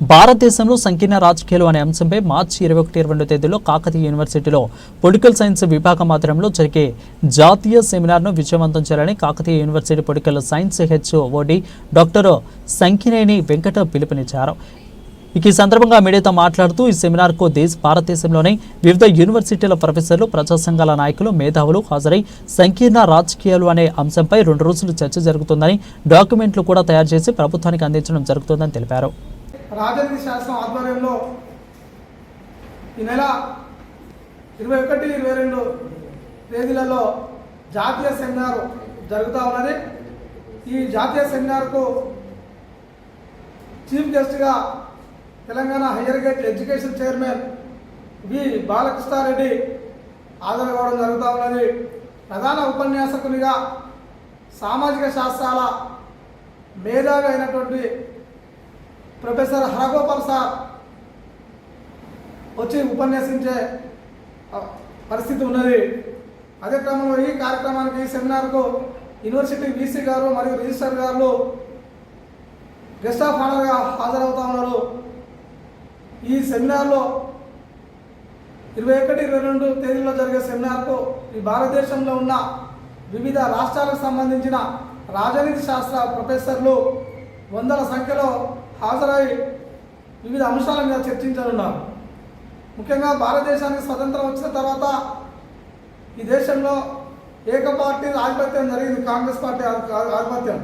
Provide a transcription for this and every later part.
భారతదేశంలో సంకీర్ణ రాజకీయాలు అనే అంశంపై మార్చి ఇరవై ఒకటి ఇరవై రెండు తేదీలో కాకతీయ యూనివర్సిటీలో పొలిటికల్ సైన్స్ విభాగం ఆధ్వర్యంలో జరిగే జాతీయ సెమినార్ను విజయవంతం చేయాలని Kakatiya university political science HOD doctor Sankineni Venkata పిలుపునిచ్చారు. ఇక ఈ సందర్భంగా మీడియాతో మాట్లాడుతూ ఈ సెమినార్కు దేశ భారతదేశంలోని వివిధ యూనివర్సిటీల ప్రొఫెసర్లు ప్రజా సంఘాల నాయకులు మేధావులు హాజరై సంకీర్ణ రాజకీయాలు అనే అంశంపై రెండు రోజులు చర్చ జరుగుతుందని డాక్యుమెంట్లు కూడా తయారు చేసి ప్రభుత్వానికి అందించడం జరుగుతుందని తెలిపారు. రాజనీతి శాస్త్రం ఆధ్వర్యంలో ఈ నెల ఇరవై ఒకటి ఇరవై రెండు తేదీలలో జాతీయ సెమినార్ జరుగుతూ ఉన్నది. ఈ జాతీయ సెమినార్కు చీఫ్ గెస్ట్గా తెలంగాణ హయ్యర్ గేట్ ఎడ్యుకేషన్ చైర్మన్ వి బాలకృష్ణారెడ్డి హాజరు జరుగుతూ ఉన్నది. ప్రధాన ఉపన్యాసకునిగా సామాజిక శాస్త్రాల మేధావి అయినటువంటి ప్రొఫెసర్ హరగోపాల్ సార్ వచ్చి ఉపన్యసించే పరిస్థితి ఉన్నది. అదే క్రమంలో ఈ కార్యక్రమానికి ఈ సెమినార్కు యూనివర్సిటీ వీసీ గారు మరియు రిజిస్టర్ గారు గెస్ట్ ఆఫ్ ఆనర్గా హాజరవుతా ఉన్నారు. ఈ సెమినార్లో ఇరవై ఒకటి ఇరవై రెండు తేదీల్లో జరిగే సెమినార్కు ఈ భారతదేశంలో ఉన్న వివిధ రాష్ట్రాలకు సంబంధించిన రాజనీతి శాస్త్ర ప్రొఫెసర్లు వందల సంఖ్యలో హాజరై వివిధ అంశాల మీద చర్చించనున్నారు ముఖ్యంగా భారతదేశానికి స్వతంత్రం వచ్చిన తర్వాత ఈ దేశంలో ఏక పార్టీ ఆధిపత్యం జరిగింది కాంగ్రెస్ పార్టీ ఆధిపత్యం.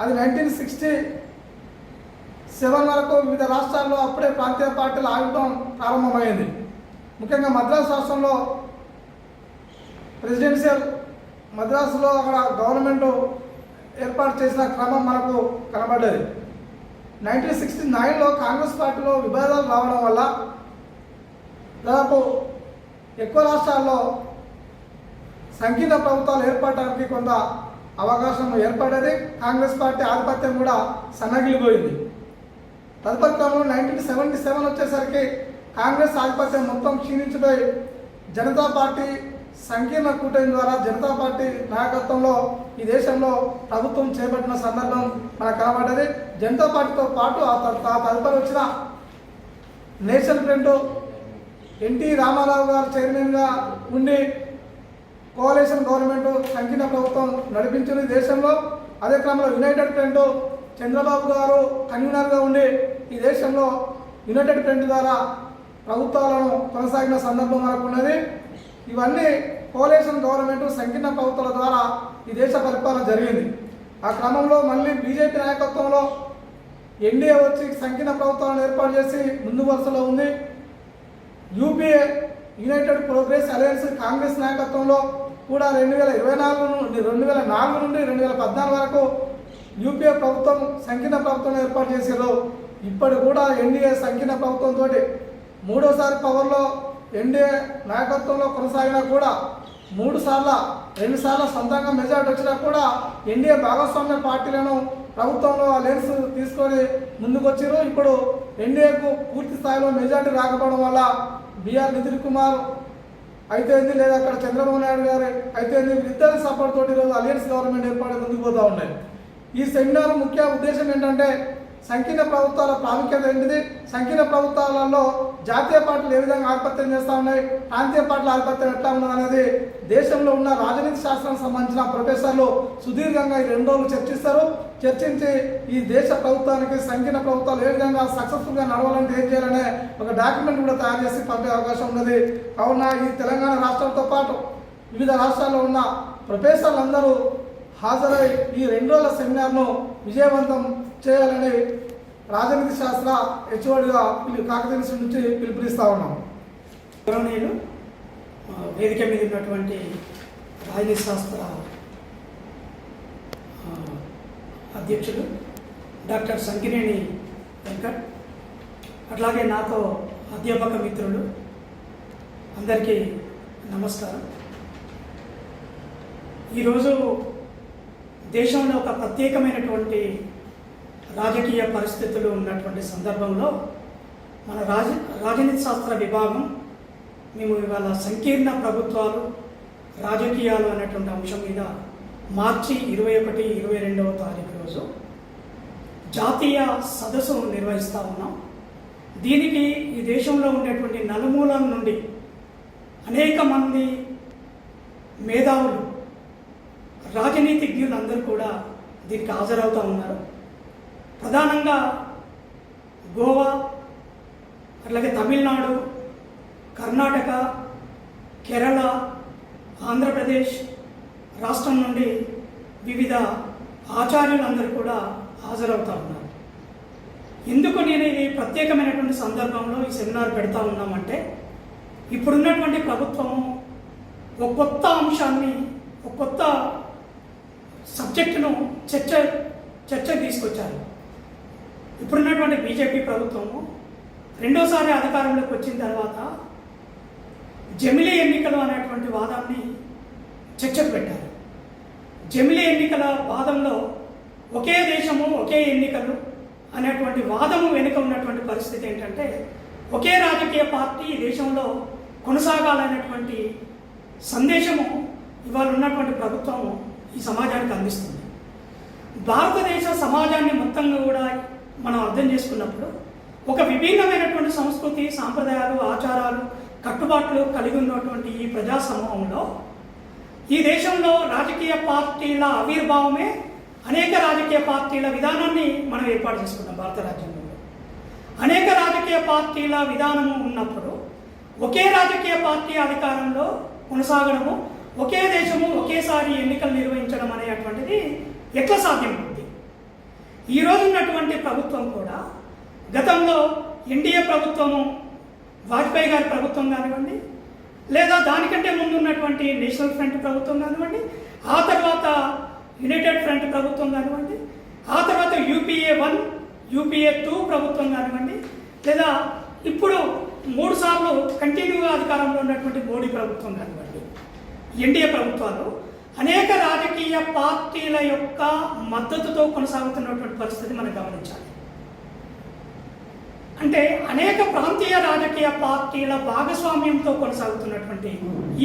అది నైన్టీన్ సిక్స్టీ సెవెన్ వరకు వివిధ రాష్ట్రాల్లో అప్పుడే ప్రాంతీయ పార్టీల ఆవిర్భావం ప్రారంభమైంది. ముఖ్యంగా మద్రాసు రాష్ట్రంలో ప్రెసిడెన్షియల్ మద్రాసులో అక్కడ గవర్నమెంట్ ఏర్పాటు చేసిన క్రమం మనకు కనబడ్డది. నైన్టీన్ సిక్స్టీ నైన్లో కాంగ్రెస్ పార్టీలో విభేదాలు రావడం వల్ల దాదాపు ఎక్కువ రాష్ట్రాల్లో సంకీర్ణ ప్రభుత్వాలు ఏర్పడడానికి కొంత అవకాశం ఏర్పడ్డది కాంగ్రెస్ పార్టీ ఆధిపత్యం కూడా సన్నగిలిపోయింది. తదుపరి క్రమంలో నైన్టీన్ సెవెంటీ సెవెన్ వచ్చేసరికి కాంగ్రెస్ ఆధిపత్యం మొత్తం క్షీణించబోయి జనతా పార్టీ సంకీర్ణ కూటమి ద్వారా జనతా పార్టీ నాయకత్వంలో ఈ దేశంలో ప్రభుత్వం చేపట్టిన సందర్భం మనకు కనబడ్డది. జనతా పార్టీతో పాటు ఆ త- తదుపరి వచ్చిన నేషనల్ ఫ్రంట్ ఎన్టీ రామారావు గారు చైర్మన్గా ఉండి కోalition గవర్నమెంట్ సంకీర్ణ ప్రభుత్వం నడిపించింది దేశంలో. అదే క్రమంలో యునైటెడ్ ఫ్రంట్ చంద్రబాబు గారు కన్వీనర్గా ఉండి ఈ దేశంలో యునైటెడ్ ఫ్రంట్ ద్వారా ప్రభుత్వాలను కొనసాగిన సందర్భం మనకు ఉన్నది. ఇవన్నీ కోలేషన్ గవర్నమెంట్ సంకీర్ణ ప్రభుత్వాల ద్వారా ఈ దేశ పరిపాలన జరిగింది. ఆ క్రమంలో మళ్ళీ బీజేపీ నాయకత్వంలో ఎన్డీఏ వచ్చి సంకీర్ణ ప్రభుత్వాలను ఏర్పాటు చేసి ముందు వరుసలో ఉంది. UPA United Progressive Alliance Congress నాయకత్వంలో కూడా రెండు వేల ఇరవై నాలుగు నుండి రెండు వేల నాలుగు నుండి రెండు వేల పద్నాలుగు వరకు యూపీఏ ప్రభుత్వం సంకీర్ణ ప్రభుత్వం ఏర్పాటు చేశారు ఇప్పటి కూడా ఎన్డీఏ సంకీర్ణ ప్రభుత్వంతో మూడోసారి పవర్లో ఎన్డీఏ నాయకత్వంలో కొనసాగినా కూడా మూడు సార్ల రెండు సార్ల సొంతంగా మెజార్టీ వచ్చినా కూడా ఎన్డీఏ భాగస్వామ్య పార్టీలను ప్రభుత్వంలో లెన్స్ తీసుకొని ముందుకు వచ్చారు ఇప్పుడు ఎన్డీఏకు పూర్తి స్థాయిలో మెజార్టీ రాకపోవడం వల్ల బీఆర్ నితిన్ కుమార్ అయితేంది లేదా అక్కడ చంద్రబాబు నాయుడు గారు అయితే ఏంది ఇద్దరి సపోర్ట్ తోటి ఈరోజు అలయన్స్ గవర్నమెంట్ ఏర్పాటు ముందుకు పోతూ ఉన్నాయి ఈ సెమినార్ ముఖ్య ఉద్దేశం ఏంటంటే సంకీర్ణ ప్రభుత్వాల ప్రాముఖ్యత ఏంటిది? సంకీర్ణ ప్రభుత్వాలలో జాతీయ పార్టీలు ఏ విధంగా ఆధిపత్యం చేస్తూ ఉన్నాయి? ప్రాంతీయ పార్టీల ఆధిపత్యం ఎట్లా ఉన్నది అనేది దేశంలో ఉన్న రాజనీతి శాస్త్రానికి సంబంధించిన ప్రొఫెసర్లు సుదీర్ఘంగా ఈ రెండు రోజులు చర్చిస్తారు. చర్చించి ఈ దేశ ప్రభుత్వానికి సంకీర్ణ ప్రభుత్వాలు ఏ విధంగా సక్సెస్ఫుల్గా నడవాలంటే ఏం చేయాలనే ఒక డాక్యుమెంట్ కూడా తయారు చేసి పంపే అవకాశం ఉన్నది. కావున ఈ తెలంగాణ రాష్ట్రంతో పాటు వివిధ రాష్ట్రాల్లో ఉన్న ప్రొఫెసర్లు అందరూ హాజరై ఈ రెండు రోజుల సెమినార్ను విజయవంతం చేయాలని రాజనీతి శాస్త్ర హెచ్ఓడిగా కాకతీయ నుంచి పిలుపునిస్తా ఉన్నాం. గౌరవనీయులు వేదిక మీద ఉన్నటువంటి రాజనీతి శాస్త్ర అధ్యక్షుడు డాక్టర్ సంకినేని వెంకట్ అట్లాగే నాతో అధ్యాపక మిత్రులు అందరికీ నమస్కారం. ఈరోజు దేశంలో ఒక ప్రత్యేకమైనటువంటి రాజకీయ పరిస్థితులు ఉన్నటువంటి సందర్భంలో మన రాజ రాజనీతి శాస్త్ర విభాగం మేము ఇవాళ సంకీర్ణ ప్రభుత్వాలు రాజకీయాలు అనేటువంటి అంశం మీద మార్చి ఇరవై ఒకటి ఇరవై రెండవ తారీఖు రోజు జాతీయ సదస్సు నిర్వహిస్తూ ఉన్నాం. దీనికి ఈ దేశంలో ఉండేటువంటి నలుమూలం నుండి అనేక మంది మేధావులు రాజనీతిజ్ఞులు అందరూ కూడా దీనికి హాజరవుతూ ఉన్నారు. ప్రధానంగా గోవా అట్లాగే తమిళనాడు కర్ణాటక కేరళ ఆంధ్రప్రదేశ్ రాష్ట్రం నుండి వివిధ ఆచార్యులందరూ కూడా హాజరవుతూ ఉన్నారు. ఎందుకు నేను ఈ ప్రత్యేకమైనటువంటి సందర్భంలో ఈ సెమినార్ పెడతా ఉన్నామంటే ఇప్పుడున్నటువంటి ప్రభుత్వము ఒక కొత్త అంశాన్ని ఒక కొత్త సబ్జెక్టును చర్చ చర్చకు తీసుకొచ్చారు. ఇప్పుడున్నటువంటి బీజేపీ ప్రభుత్వము రెండోసారి అధికారంలోకి వచ్చిన తర్వాత జమిలీ ఎన్నికలు అనేటువంటి వాదాన్ని చర్చకు పెట్టారు జమిలీ ఎన్నికల వాదంలో ఒకే దేశము ఒకే ఎన్నికలు అనేటువంటి వాదము వెనుక ఉన్నటువంటి పరిస్థితి ఏంటంటే ఒకే రాజకీయ పార్టీ ఈ దేశంలో కొనసాగాలనేటువంటి సందేశము ఇవాళ ఉన్నటువంటి ప్రభుత్వము ఈ సమాజానికి అందిస్తుంది. భారతదేశ సమాజాన్ని మొత్తంగా కూడా మనం అర్థం చేసుకున్నప్పుడు ఒక విభిన్నమైనటువంటి సంస్కృతి సాంప్రదాయాలు ఆచారాలు కట్టుబాట్లు కలిగి ఉన్నటువంటి ఈ ప్రజా సమూహంలో ఈ దేశంలో రాజకీయ పార్టీల ఆవిర్భావమే అనేక రాజకీయ పార్టీల విధానాన్ని మనం ఏర్పాటు చేసుకున్నాం భారత రాజ్యాంగంలో. అనేక రాజకీయ పార్టీల విధానము ఉన్నప్పుడు ఒకే రాజకీయ పార్టీ అధికారంలో కొనసాగడము ఒకే దేశము ఒకేసారి ఎన్నికలు నిర్వహించడం అనేటువంటిది ఎట్లా సాధ్యం? ఈ ఉన్నటువంటి ప్రభుత్వం కూడా గతంలో ఎన్డీఏ ప్రభుత్వము వాజ్పేయి గారి ప్రభుత్వం కానివ్వండి లేదా దానికంటే ముందు ఉన్నటువంటి నేషనల్ ఫ్రంట్ ప్రభుత్వం కానివ్వండి ఆ తర్వాత యునైటెడ్ ఫ్రంట్ ప్రభుత్వం కానివ్వండి ఆ తర్వాత యూపీఏ వన్ యూపీఏ టూ ప్రభుత్వం కానివ్వండి లేదా ఇప్పుడు మూడు సార్లు కంటిన్యూగా అధికారంలో ఉన్నటువంటి మోడీ ప్రభుత్వం కానివ్వండి ఎన్డీఏ ప్రభుత్వాలు అనేక రాజకీయ పార్టీల యొక్క మద్దతుతో కొనసాగుతున్నటువంటి పరిస్థితి మనం గమనించాలి. అంటే అనేక ప్రాంతీయ రాజకీయ పార్టీల భాగస్వామ్యంతో కొనసాగుతున్నటువంటి